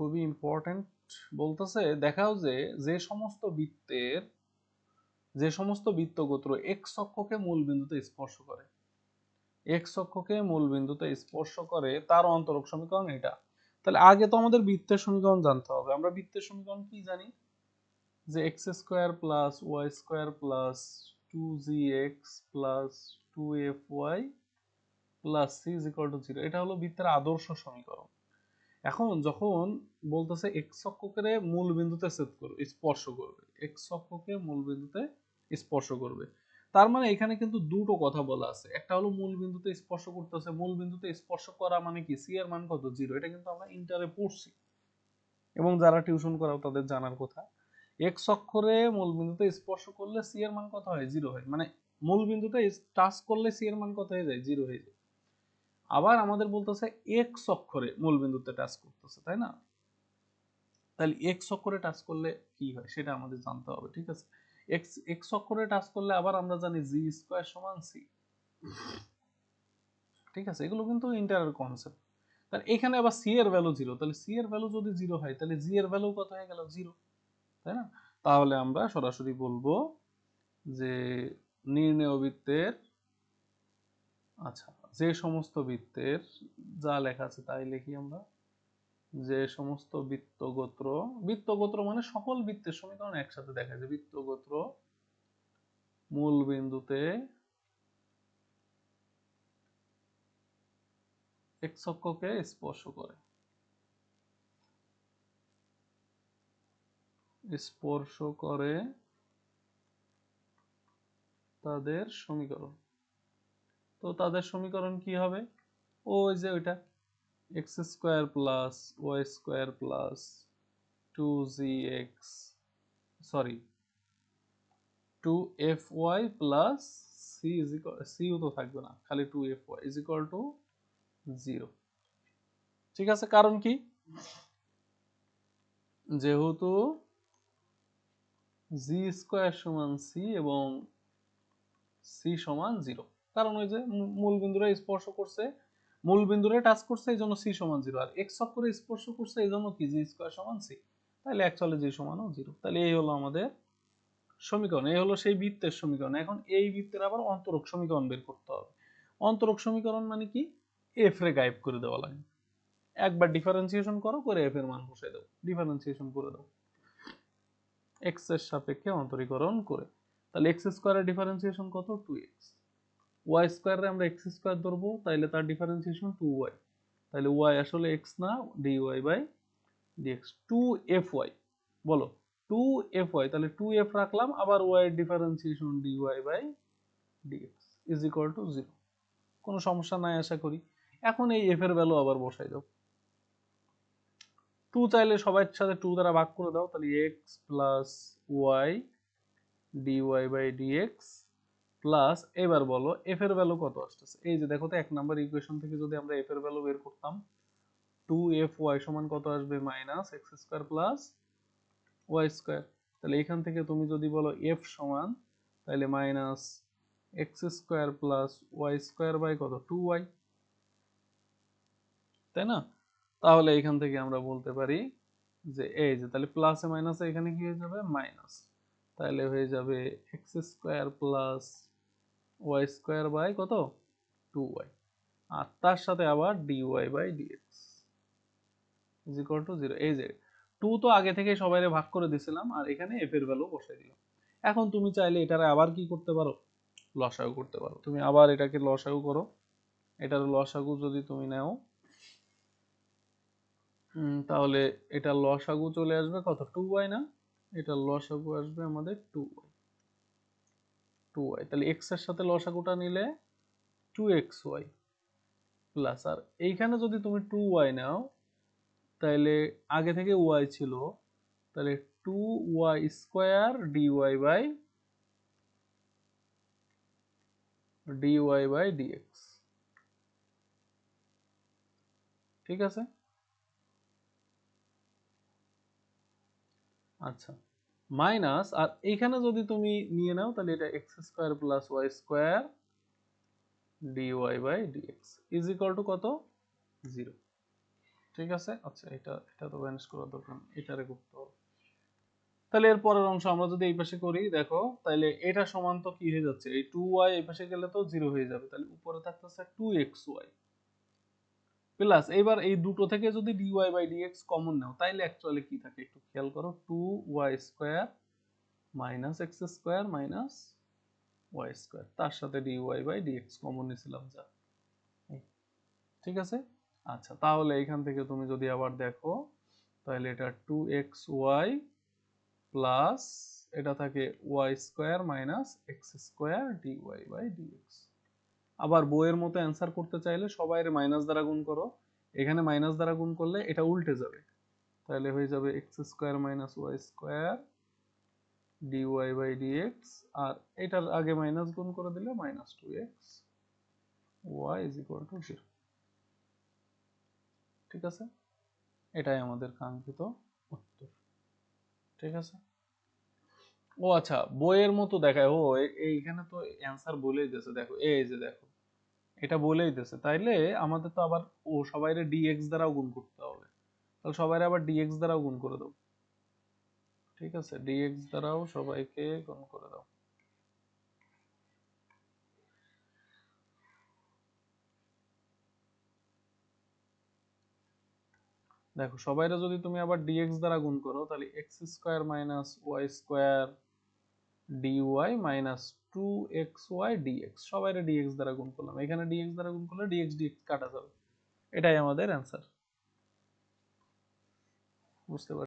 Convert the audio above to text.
খুবই ইম্পর্ট্যান্ট বলতেছে, দেখাও যে যে সমস্ত বৃত্তের, যে সমস্ত বৃত্তগোত্র এক্স অক্ষকে মূল বিন্দুতে স্পর্শ করে। এক্স অক্ষকে মূল বিন্দুতে স্পর্শ করে, তার অন্তরক সমীকরণ এটা। তাহলে আগে তো আমাদের বৃত্তের সমীকরণ জানতে হবে। আমরা বৃত্তের সমীকরণ কি জানি? যে x square plus y square plus two g x plus two f y plus c is equal to zero এটা হলো বৃত্তের আদর্শ সমীকরণ। এখন যখন বলতেছে এক্স অক্ষকে মূল বিন্দুতে ছেদ করবে, স্পর্শ করবে এক্স অক্ষকে মূল বিন্দুতে স্পর্শ করবে। তার মানে এখানে কিন্তু দুটো কথা বলা আছে। একটা হলো মূল বিন্দুতে স্পর্শ করতেছে মূল বিন্দুতে স্পর্শ করা মানে কি? সি এর মান কত? জিরো এটা কিন্তু আমরা ইন্টারে পড়ছি। এবং যারা টিউশন করাও তাদের জানার কথা। এক্স অক্ষরে মূল বিন্দুতে স্পর্শ করলে সি এর মান কত হয়? জিরো হয়। মানে মূল বিন্দুতে টাচ করলে সি এর মান কত হয়ে যায়? জিরো হয়ে যায়। আবার আমাদের বলতেছে এক্স অক্ষরে মূল বিন্দুতে টাচ করতেছে, তাই না? তাহলে এক্স অক্ষরে টাচ করলে কি হয়? সেটা আমাদের জানতে হবে, ঠিক আছে? এক্স এক্স অক্ষরে টাচ করলে আবার আমরা জানি জি স্কোয়ার সমান সি ঠিক আছে? এগুলো কিন্তু ইন্টারের কনসেপ্ট তাহলে এখানে আবার সি এর ভ্যালু জিরো তাহলে সি এর ভ্যালু যদি জিরো হয়, তাহলে জি এর ভ্যালু কত হয়ে গেল? জিরো তাই না? তাহলে আমরা সরাসরি বলব যে নির্ণয় বৃত্তের আচ্ছা যে সমস্ত বৃত্তের যা লেখা আছে তাই লিখি আমরা। যে সমস্ত বৃত্তগোত্র বৃত্তগোত্র মানে সকল বৃত্তের সমীকরণ একসাথে দেখা যায়। বৃত্তগোত্র মূল বিন্দুতে অক্ষকে স্পর্শ করে। স্পর্শ করে তাদের সমীকরণ। তো তাদের সমীকরণ কি হবে? ও ওই যে ওইটা। X square plus y square plus two g x sorry two f y plus c is CO তো থাকবে না, খালি two f y is equal to zero ঠিক আছে, কারণ কি? যেহেতু জি স্কোয়ার সমান সি এবং সি সমান জিরো কারণ ওই যে মূল বিন্দুরে স্পর্শ করছে মূল বিন্দুরে টাচ করছে, এই জন্য সি সমান জিরো আর এক্স অক্ষরে স্পর্শ করছে, এই জন্য কি? জি স্কোয়ার সমান সি তাহলে অ্যাকচুয়ালি জি সমানও জিরো তাহলে এই হলো আমাদের সমীকরণ। এই হলো সেই বৃত্তের সমীকরণ। এখন এই বৃত্তের আবার অন্তরক সমীকরণ বের করতে হবে। অন্তরক সমীকরণ মানে কি? এফ রে গায়েব করে দেওয়া লাগে। একবার ডিফারেন্সিয়েশন করো, করে এফ এর মান বসাই দাও। ডিফারেন্সিয়েশন করে দাও। এক্সের সাপেক্ষে অন্তরীকরণ করে। তাহলে এক্স স্কোয়ারের ডিফারেন্সিয়েশন কত? টু এক্স ওয়াই স্কোয়ারে আমরা এক্স স্কোয়ার ধরবো তাহলে তার ডিফারেন্সিয়েশন টু ওয়াই তাহলে ওয়াই আসলে এক্স না d y by d x two f y বলো। টু এফ ওয়াই তাহলে টু এফ রাখলাম, আবার ওয়াই এর differentiation d y by d x is equal to zero কোনো সমস্যা নাই, আশা করি। এখন এই এফ এর ভ্যালু আবার বসাই দাও। টু চাইলে সবার সাথে টু দ্বারা ভাগ করে দাও, তাহলে x plus y d y by d x plus এবার বলো এফ এর ভ্যালু কত আসতেছে? এই যে দেখো তো, এক নাম্বার ইকুয়েশন থেকে যদি আমরা এফ এর ভ্যালু বের করতাম টু এফ ওয়াই সমান কত আসবে? Minus x square plus y square তাহলে এখান থেকে তুমি যদি বলো এফ সমান, তাহলে minus x square plus y square by কত? টু ওয়াই তাই না? তাহলে এখান থেকে আমরা বলতে পারি যে, এই যে তাহলে প্লাসে মাইনাসে এখানে কি হয়ে যাবে? মাইনাস তাহলে হয়ে যাবে x square plus y square by কত? Two y. আর তার সাথে আবার d y by d x is equal to zero এই যে, টু তো আগে থেকে সবাই ভাগ করে দিছিলাম, আর এখানে এফ এর ভ্যালু বসাই দিলাম। এখন তুমি চাইলে এটারে আবার কি করতে পারো? লসাগু করতে পারো। তুমি আবার এটাকে লসাগু করো। এটার লসাগু যদি তুমি নাও তাহলে এটা লসাগু চলে আসবে কত? টু ওয়াই না? এটা লসাগু আসবে আমাদের টু ওয়াই। টু ওয়াই তাহলে এক্সের সাথে লসাগুটা নিলে টু এক্স ওয়াই প্লাস আর এইখানে যদি তুমি টু ওয়াই নাও, তাহলে আগে থেকে ওয়াই ছিল, তাহলে two y square d y by d y by dx ঠিক আছে? আচ্ছা। মাইনাস, আর এইখানে যদি তুমি নিয়ে নাও, তাহলে এটা x square plus y square d y by dx is equal to কত? জিরো ঠিক আছে? আচ্ছা এটা এটা তো ভ্যানিশ করার দরকার এটারে করতে হবে। তাহলে এর পরের অংশ আমরা যদি এই পাশে করি, দেখো, তাহলে এটা সমান তো কি হয়ে যাচ্ছে? এই টু ওয়াই এই পাশে গেলে তো জিরো হয়ে যাবে, তাহলে উপরে থাকতেছে টু এক্স ওয়াই প্লাস এবার এই দুটো থেকে যদি ডিওয়াই বাই ডিএক্স কমন নাও, তাইলে অ্যাকচুয়ালি কি থাকে? একটু খেয়াল করো two y square minus x square minus y square তার সাথে ডিওয়াই বাই ডিএক্স কমন নিয়েছিলাম যা। ঠিক আছে? আচ্ছা তাহলে এখান থেকে তুমি যদি আবার দেখো তাহলে এটা টু এক্স ওয়াই প্লাস এটা থাকে y square minus x square dy by dx আবার বইয়ের মতো অ্যান্সার করতে চাইলে সবাই মাইনাস দ্বারা গুণ করো। এখানে মাইনাস দ্বারা গুণ করলে এটা উল্টে যাবে। তাহলে হয়ে যাবে x square minus y square dy by dx আর এটার আগে মাইনাস গুণ করে দিলে minus two x y is equal to zero ঠিক আছে? এটাই আমাদের কাঙ্ক্ষিত উত্তর। ঠিক আছে? ও আচ্ছা বইয়ের মতো দেখায়। ও এইখানে তো অ্যান্সার বলেই দিয়েছে। দেখো, এই যে দেখো। এটা বলেই দিয়েছে তাইলে আমাদের তো আবার, ও সবাইরে ডিএক্স দ্বারাও গুণ করতে হবে। তাহলে সবাইরে আবার ডিএক্স দ্বারাও গুণ করে দাও। ঠিক আছে? ডিএক্স দ্বারাও সবাইকে গুণ করে দাও। দেখো, সবাইরে যদি তুমি আবার ডিএক্স দ্বারা গুণ করো, তাহলে x square minus y square dy minus two x y dx সবাইরে ডিএক্স দ্বারা গুণ করলাম। এখানে ডিএক্স দ্বারা গুণ করলে ডিএক্স ডিএক্স কাটা যাবে। এটাই আমাদের অ্যান্সার বুঝতে পারছি